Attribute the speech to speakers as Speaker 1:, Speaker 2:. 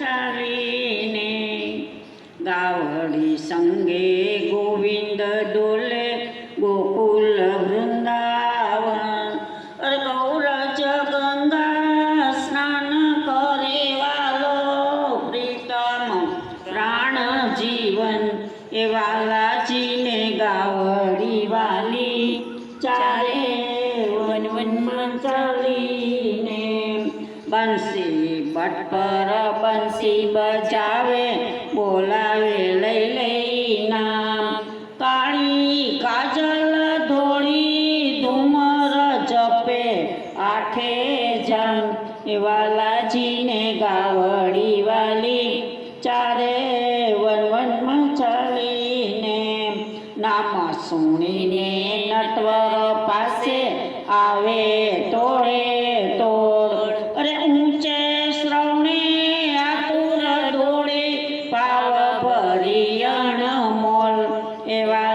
Speaker 1: चारीने गावडी संगे गोविंद डोले गोकुल वृंदावन. गौरच गंगा स्नान करे वालो प्रीतम. प्राण जीवन हे वालाचीने गावडी वाली चारे वन वन चाली. બંસી બટ બંસી બજાવે, બોલાવે લઈ નામ. કાળી કાજલ ધોળી ધુમર જપે આઠે જામ. એ વાલાજીને ગાવડી વાલી, ચારે વન વનમાં ચાલીને નામ સુણીને નટવર પાસે આવે કરિયાણા મોલ એવા